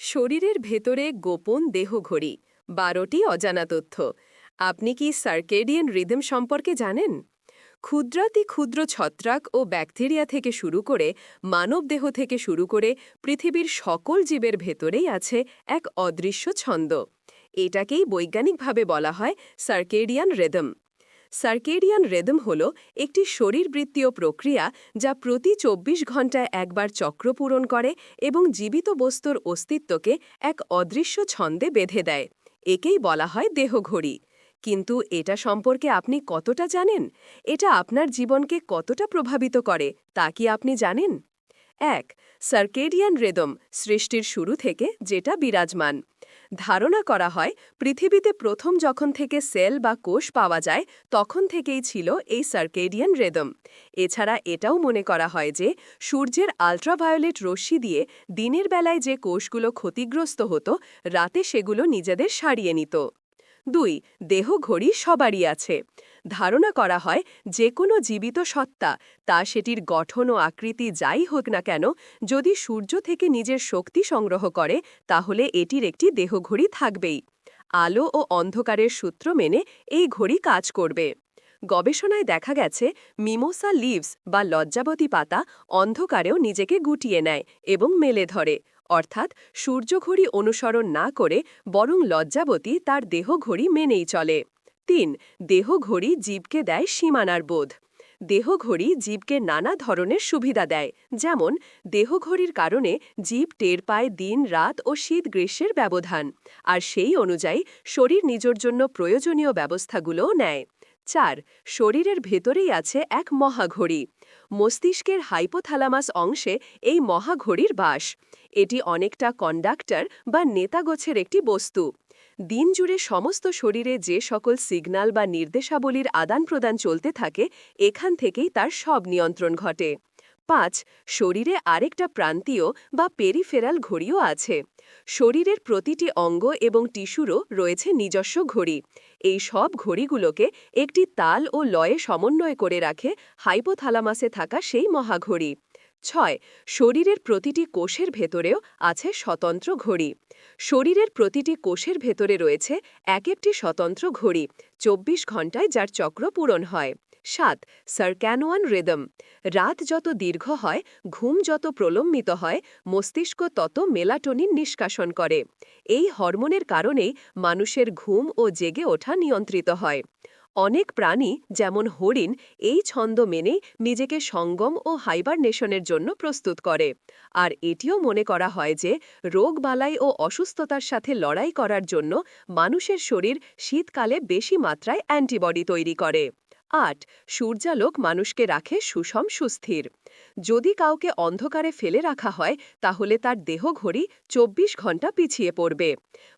শরীরের ভেতরে গোপন দেহঘড়ি বারোটি অজানা তথ্য। আপনি কি সার্কেডিয়ান রিদম সম্পর্কে জানেন? ক্ষুদ্রাতি ক্ষুদ্র ছত্রাক ও ব্যাকটেরিয়া থেকে শুরু করে মানবদেহ থেকে শুরু করে পৃথিবীর সকল জীবের ভেতরেই আছে এক অদৃশ্য ছন্দ। এটাকেই বৈজ্ঞানিকভাবে বলা হয় সার্কেডিয়ান রেদম। সার্কেডিয়ান রেদম হল একটি শরীরবৃত্তীয় প্রক্রিয়া যা প্রতি ২৪ ঘন্টায় একবার চক্র পূরণ করে এবং জীবিত বস্তুর অস্তিত্বকে এক অদৃশ্য ছন্দে বেঁধে দেয়। একেই বলা হয় দেহঘড়ি। কিন্তু এটা সম্পর্কে আপনি কতটা জানেন? এটা আপনার জীবনকে কতটা প্রভাবিত করে, তা কি আপনি জানেন? এক, সার্কেডিয়ান রেদম সৃষ্টির শুরু থেকে যেটা বিরাজমান। ধারণা করা হয়, পৃথিবীতে প্রথম যখন থেকে সেল বা কোষ পাওয়া যায়, তখন থেকেই ছিল এই সার্কেডিয়ান রেদম। এছাড়া এটাও মনে করা হয় যে, সূর্যের আলট্রাভায়োলেট রশ্মি দিয়ে দিনের বেলায় যে কোষগুলো ক্ষতিগ্রস্ত হতো, রাতে সেগুলো নিজেদের সারিয়ে নিত। দুই, দেহ ঘড়ি সবারই আছে। ধারণা করা হয় যে কোনো জীবিত সত্তা, তা সেটির গঠন ও আকৃতি যাই হোক না কেন, যদি সূর্য থেকে নিজের শক্তি সংগ্রহ করে, তাহলে এটির একটি দেহঘড়ি থাকবেই। আলো ও অন্ধকারের সূত্র মেনে এই ঘড়ি কাজ করবে। গবেষণায় দেখা গেছে, মিমোসা লিভস বা লজ্জাবতী পাতা অন্ধকারেও নিজেকে গুটিয়ে নেয় এবং মেলে ধরে। অর্থাৎ সূর্যঘড়ি অনুসরণ না করে বরং লজ্জাবতী তার দেহঘড়ি মেনেই চলে। তিন, দেহঘড়ি জীবকে দেয় সীমানার বোধ। দেহঘড়ি জীবকে নানা ধরনের সুবিধা দেয়, যেমন দেহঘড়ির কারণে জীব টের পায় দিন, রাত ও শীত গ্রীষ্মের ব্যবধান, আর সেই অনুযায়ী শরীর নিজের জন্য প্রয়োজনীয় ব্যবস্থাগুলোও নেয়। চার, শরীরের ভেতরেই আছে এক মহাঘড়ি। মস্তিষ্কের হাইপোথ্যালামাস অংশে এই মহাঘড়ির বাস। এটি অনেকটা কন্ডাক্টর বা নেতাগোছের একটি বস্তু। দিন জুড়ে সমস্ত শরীরে যে সকল সিগন্যাল বা নির্দেশাবলীর আদান প্রদান চলতে থাকে, এখান থেকেই তার সব নিয়ন্ত্রণ ঘটে। পাঁচ, শরীরে আরেকটা প্রান্তীয় বা পেরিফেরাল ঘড়িও আছে। শরীরের প্রতিটি অঙ্গ এবং টিস্যুরও রয়েছে নিজস্ব ঘড়ি। এই সব ঘড়িগুলোকে একটি তাল ও লয়ে সমন্বয় করে রাখে হাইপোথালামাসে থাকা সেই মহাঘড়ি। ছয়, শরীরের প্রতিটি কোষের ভেতরেও আছে স্বতন্ত্র ঘড়ি। শরীরের প্রতিটি কোষের ভেতরে রয়েছে এক একটি স্বতন্ত্র ঘড়ি ২৪ ঘন্টায় যার চক্র পূরণ হয়। সাত, সার্ক্যানোয়ান রেদম। রাত যত দীর্ঘ হয়, ঘুম যত প্রলম্বিত হয়, মস্তিষ্ক তত মেলাটোনিন নিষ্কাশন করে। এই হরমোনের কারণেই মানুষের ঘুম ও জেগে ওঠা নিয়ন্ত্রিত হয়। অনেক প্রাণী, যেমন হরিণ, এই ছন্দ মেনে নিজেকে সঙ্গম ও হাইবারনেশনের জন্য প্রস্তুত করে। আর এটিও মনে করা হয় যে রোগবালাই ও অসুস্থতার সাথে লড়াই করার জন্য মানুষের শরীর শীতকালে বেশি মাত্রায় অ্যান্টিবডি তৈরি করে। আট, সূর্যালোক মানুষকে রাখে সুষম সুস্থির। যদি কাউকে অন্ধকারে ফেলে রাখা হয়, তাহলে তার দেহ ঘড়ি চব্বিশ ঘণ্টা পিছিয়ে পড়বে।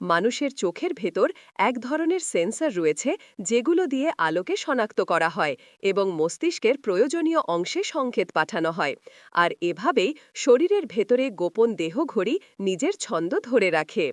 মানুষের চোখের ভেতর এক ধরনের সেন্সর রয়েছে, যেগুলো দিয়ে আলোকে শনাক্ত করা হয় এবং মস্তিষ্কের প্রয়োজনীয় অংশে সংকেত পাঠানো হয়। আর এভাবেই শরীরের ভেতরে গোপন দেহ ঘড়ি নিজের ছন্দ ধরে রাখে।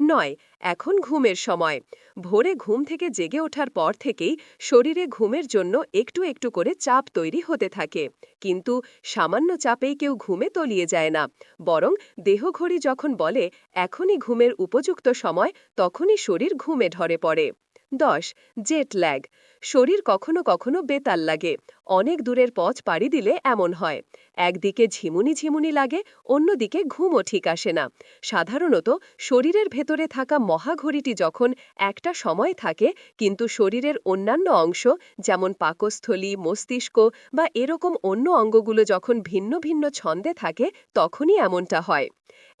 নয়, এখন ঘুমের সময়। ভোরে ঘুম থেকে জেগে ওঠার পর থেকেই শরীরে ঘুমের জন্য একটু একটু করে চাপ তৈরি হতে থাকে। কিন্তু সামান্য চাপেই কেউ ঘুমে তলিয়ে যায় না। বরং দেহঘড়ি যখন বলে, এখনই ঘুমের উপযুক্ত সময় তখনই শরীর ঘুমে ঢরে পড়ে। দশ জেট ল্যাগ শরীর কখনো কখনো বেতাল লাগে। অনেক দূরের পথ পাড়ি দিলে এমন হয়। একদিকে ঝিমুনি ঝিমুনি লাগে, অন্যদিকে ঘুমও ঠিক আসে না। সাধারণত শরীরের ভেতরে থাকা মহাঘড়িটি যখন একটা সময় থাকে, কিন্তু শরীরের অন্যান্য অংশ, যেমন পাকস্থলী, মস্তিষ্ক বা এরকম অন্য অঙ্গগুলো যখন ভিন্ন ভিন্ন ছন্দে থাকে, তখনই এমনটা হয়।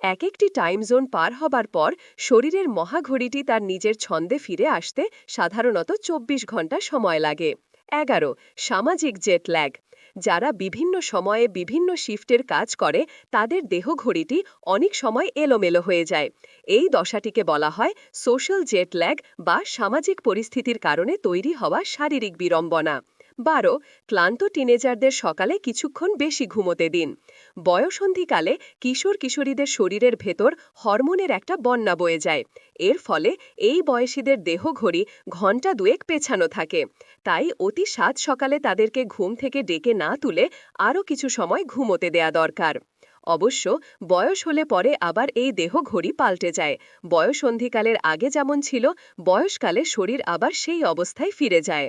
এক একটি টাইম জোন পার হবার পর শরীরের মহাঘড়িটি তার নিজের ছন্দে ফিরে আসতে সাধারণত চব্বিশ ঘণ্টা সময় লাগে। এগারো, সামাজিক জেট ল্যাগ যারা বিভিন্ন সময়ে বিভিন্ন শিফটের কাজ করে, তাদের দেহঘড়িটি অনেক সময় এলোমেলো হয়ে যায়। এই দশাটিকে বলা হয় সোশ্যাল জেট ল্যাগ বা সামাজিক পরিস্থিতির কারণে তৈরি হওয়া শারীরিক বিড়ম্বনা। বারো, ক্লান্ত টিনেজারদের সকালে কিছুক্ষণ বেশি ঘুমোতে দিন। বয়সন্ধিকালে কিশোর কিশোরীদের শরীরের ভেতর হরমোনের একটা বন্যা বয়ে যায়। এর ফলে এই বয়সীদের দেহঘড়ি ঘণ্টা দুয়েক পেছানো থাকে। তাই অতি সাত সকালে তাদেরকে ঘুম থেকে ডেকে না তুলে আরও কিছু সময় ঘুমোতে দেয়া দরকার। অবশ্য বয়স হলে পরে আবার এই দেহ ঘড়ি পাল্টে যায়। বয়সন্ধিকালের আগে যেমন ছিল, বয়সকালে শরীর আবার সেই অবস্থায় ফিরে যায়।